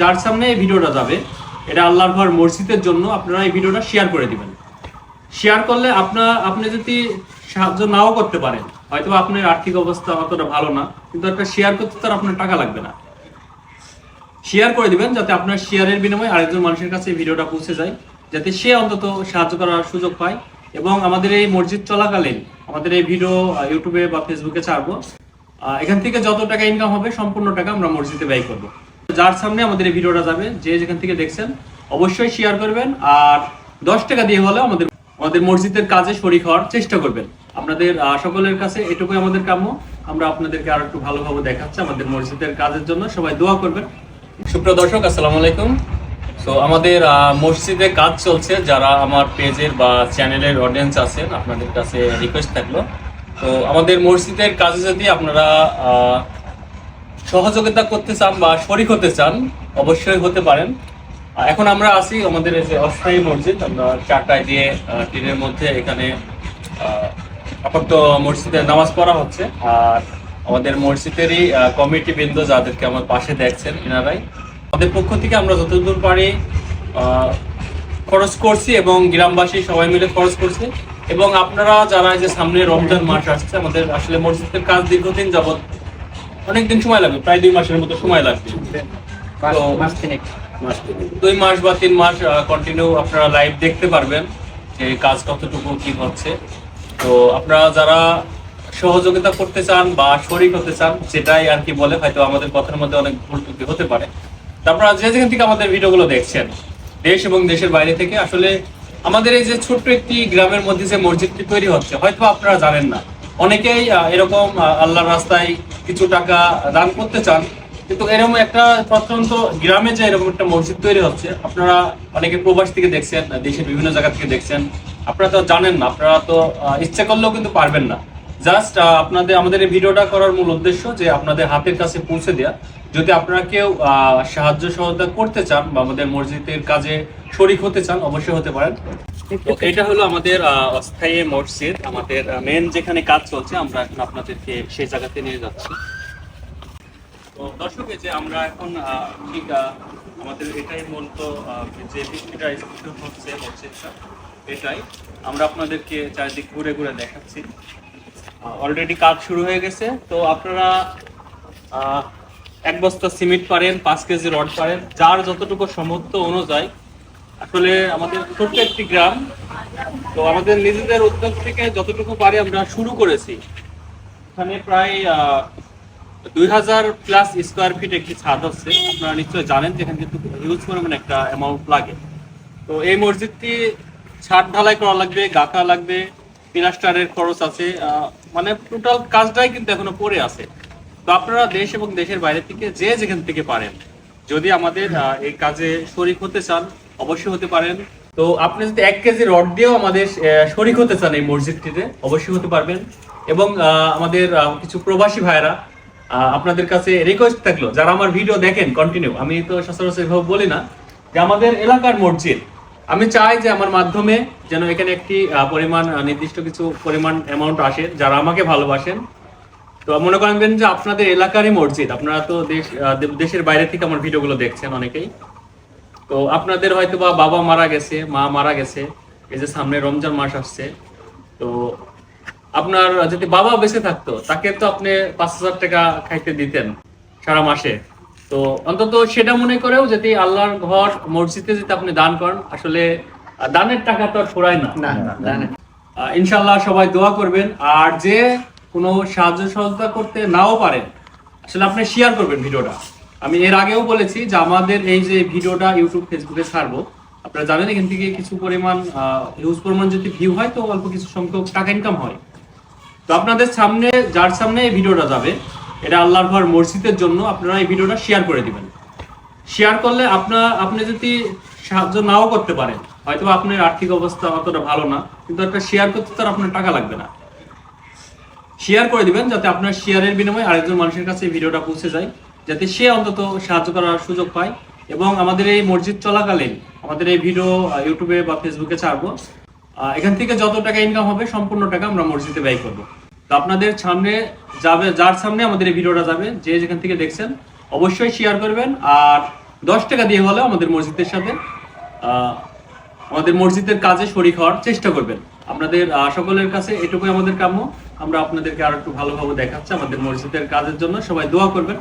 যার সামনে এই ভিডিওটা যাবে, এটা আল্লাহর ঘর মসজিদের জন্য আপনারা এই ভিডিওটা শেয়ার করে দিবেন। শেয়ার করলে আপনার আপনি যদি সাহায্য নাও করতে পারেন হয়তো আপনার আর্থিক অবস্থা অতটা ভালো না, কিন্তু একটা শেয়ার করতে তার আপনার টাকা লাগবে না। শেয়ার করে দিবেন যাতে আপনার শেয়ারের বিনিময়ে আরেকজন মানুষের কাছে এই ভিডিওটা পৌঁছে যায়, যাতে সে অন্তত সাহায্য করার সুযোগ পায় এবং আমাদের এই মসজিদ চলাকালীন আমাদের এই ভিডিও ইউটিউবে বা ফেসবুকে ছাড়বো। এখান থেকে যত টাকা ইনকাম হবে, সম্পূর্ণ টাকা আমরা মসজিদে ব্যয় করব। যার সামনে আমাদের এই ভিডিওটা যাবে, যে যেখান থেকে দেখছেন, অবশ্যই শেয়ার করবেন আর দশ টাকা দিয়ে হলে আমাদের আমাদের মসজিদের কাজে শরিক হওয়ার চেষ্টা করবেন। আপনাদের সকলের কাছে এটুকুই আমাদের কাম্য। আমরা আপনাদেরকে আরও একটু ভালোভাবে দেখাচ্ছি আমাদের মসজিদের কাজের জন্য। সবাই দোয়া করবেন। সুপ্রিয় দর্শক, আসসালামু আলাইকুম। তো আমাদের মসজিদে কাজ চলছে। যারা আমার পেজের বা চ্যানেলের অডিয়েন্স আছেন, আপনাদের কাছে রিকোয়েস্ট থাকল। তো, আমাদের মসজিদের কাজে যদি আপনারা সহযোগিতা করতে চান বা শরিক হতে চান অবশ্যই হতে পারেন। এখন আমরা আছি আমাদের যে অস্থায়ী মসজিদ আমরা চারটায় দিয়ে টিনের মধ্যে এখানে আহ, আপাতত মসজিদে নামাজ পড়া হচ্ছে। আর আমাদের মসজিদেরই কমিটি বৃন্দ যাদেরকে আমার পাশে দেখছেন এনারাই। আমাদের পক্ষ থেকে আমরা যতদূর পারি খরচ করছি এবং গ্রামবাসী সবাই মিলে খরচ করছি। এবং আপনারা যারা যে সামনে রমজান মাস আসছে আমাদের আসলে মসজিদের কাজ দীর্ঘদিন যাবত অনেকদিন সময় লাগবে প্রায় দুই মাসের মতো সময় লাগবে। তো দুই মাস বা তিন মাস কন্টিনিউ আপনারা লাইভ দেখতে পারবেন যে কাজ কতটুকু কি হচ্ছে। তো আপনারা যারা সহযোগিতা করতে চান বা শরিক হতে চান সেটাই আর কি বলে হয়তো আমাদের কথার মধ্যে অনেক ভুল ত্রুটি হতে পারে। তারপর যে যেখান থেকে আমাদের ভিডিওগুলো দেখছেন দেশ এবং দেশের বাইরে থেকে আসলে আমাদের এই যে ছোট্ট একটি গ্রামের মধ্যে যে মসজিদটি তৈরি হচ্ছে হয়তো আপনারা জানেন না। অনেকেই এরকম আল্লাহর রাস্তায় কিছু টাকা দান করতে চান, কিন্তু এরকম একটা প্রত্যন্ত গ্রামে যে এরকম একটা মসজিদ তৈরি হচ্ছে, আপনারা অনেকে প্রবাস থেকে দেখছেন দেশের বিভিন্ন জায়গা থেকে দেখছেন, আপনারা তো জানেন না, আপনারা তো ইচ্ছে করলেও কিন্তু পারবেন না। জাস্ট আপনাদের, আমাদের এই ভিডিওটা করার মূল উদ্দেশ্য যে আপনাদের হাতের কাছে পৌঁছে দেওয়া যদি আপনারা কেউ সাহায্য সহায়তা করতে চান বা আমাদের মসজিদের কাজে শরিক হতে চান, অবশ্যই হতে পারেন। এটা হলো আমাদের অস্থায়ী মসজিদ। আমাদের মেন যেখানে কাজ চলছে, আমরা এখন আপনাদেরকে সেই জায়গাতে নিয়ে যাচ্ছি। তো দর্শক যে আমরা এখন ঠিক আমাদের এটাই মূলত যে বৃষ্টিটা হচ্ছে মসজিদটা এটাই। আমরা আপনাদেরকে চারিদিক ঘুরে ঘুরে দেখাচ্ছি। অলরেডি কাজ শুরু হয়ে গেছে। তো আপনারা এক বস্তা সিমেন্ট পারেন, পাঁচ কেজি রড পারেন, যার যতটুকু সামর্থ্য অনুযায়ী আসলে আমাদের ছোট্ট একটি গ্রাম। তো আমাদের নিজেদের উদ্যোগ থেকে যতটুকু পারি আমরা শুরু করেছি। এখানে প্রায় দুই হাজার প্লাস স্কোয়ার ফিট একটি ছাদ হচ্ছে আপনারা নিশ্চয়ই জানেন যে এখানে কিন্তু হিউজ পরিমাণে একটা অ্যামাউন্ট লাগে। তো এই মসজিদটি ছাদ ঢালাই করা লাগবে গাঁথা লাগবে পিলাস্টারের খরচ আছে মানে টোটাল কাজটাই কিন্তু এখনও পড়ে আছে। তো আপনারা দেশ এবং দেশের বাইরে থেকে যে যেখান থেকে পারেন, যদি আমাদের এই কাজে শরিক হতে চান অবশ্যই হতে পারেন। তো আপনি যদি এক কেজি রড দিয়েও আমাদের শরিক হতে চান এই মসজিদটিতে, অবশ্যই হতে পারবেন। এবং আমাদের কিছু প্রবাসী ভাইরা আপনাদের কাছে রিকোয়েস্ট থাকল, যারা আমার ভিডিও দেখেন কন্টিনিউ আমি তো সচরাচর এভাবে বলি না, যে আমাদের এলাকার মসজিদ, আমি চাই যে আমার মাধ্যমে যেন এখানে একটি পরিমাণ নির্দিষ্ট কিছু পরিমাণ অ্যামাউন্ট আসে, যারা আমাকে ভালোবাসেন। তো মনে করেন যে আপনাদের এলাকারই মসজিদ, আপনারা তো দেশ দেশের বাইরে থেকে আমার ভিডিওগুলো দেখছেন অনেকেই। তো আপনাদের হয়তো বা বাবা মারা গেছে মা মারা গেছে এই যে সামনে রমজান মাস আসছে। তো আপনার যদি বাবা বেঁচে থাকতো তাকে তো আপনি পাঁচ হাজার টাকা খাইতে দিতেন সারা মাসে। তো অন্তত সেটা মনে করেও যদি আল্লাহর ঘর মসজিদে যদি আপনি দান করেন আসলে দানের টাকা তো আর ফুরায় না। ইনশাল্লাহ সবাই দোয়া করবেন আর যে কোনো সাহায্য সহযোগিতা করতে নাও পারেন আসলে আপনি শেয়ার করবেন ভিডিওটা। আমি এর আগেও বলেছি যে আমাদের এই যে ভিডিওটা ইউটিউব ফেসবুকে ছাড়বো। আপনারা জানেন এখান থেকে কিছু পরিমাণ হিউজ পরিমাণ যদি ভিউ হয়, তো অল্প কিছু সংখ্যক টাকা ইনকাম হয়। তো আপনাদের সামনে, যার সামনে এই ভিডিওটা যাবে, এটা আল্লাহর ঘর মসজিদের জন্য আপনারা এই ভিডিওটা শেয়ার করে দিবেন। শেয়ার করলে আপনার আপনি যদি সাহায্য নাও করতে পারেন, হয়তো আপনার আর্থিক অবস্থা অতটা ভালো না, কিন্তু একটা শেয়ার করতে তার আপনার টাকা লাগবে না। শেয়ার করে দিবেন, যাতে আপনার শেয়ারের বিনিময়ে আরেকজন মানুষের কাছে ভিডিওটা পৌঁছে যায়। যাতে সে অন্তত সাহায্য করার সুযোগ পায়। এবং আমাদের এই মসজিদ চলাকালীন আমাদের এই ভিডিও ইউটিউবে বা ফেসবুকে ছাড়বো। এখান থেকে যত টাকা ইনকাম হবে, সম্পূর্ণ টাকা আমরা মসজিদে ব্যয় করব। তো আপনাদের সামনে যাবে, যার সামনে আমাদের এই ভিডিওটা যাবে, যে যেখান থেকে দেখছেন, অবশ্যই শেয়ার করবেন। আর দশ টাকা দিয়ে হলেও আমাদের মসজিদের সাথে আমাদের মসজিদের কাজে শরিক হওয়ার চেষ্টা করবেন। আপনাদের সকলের কাছে এটুকুই আমাদের কাম্য। আমরা আপনাদেরকে আরও একটু ভালোভাবে দেখাচ্ছি আমাদের মসজিদের কাজের জন্য। সবাই দোয়া করবেন।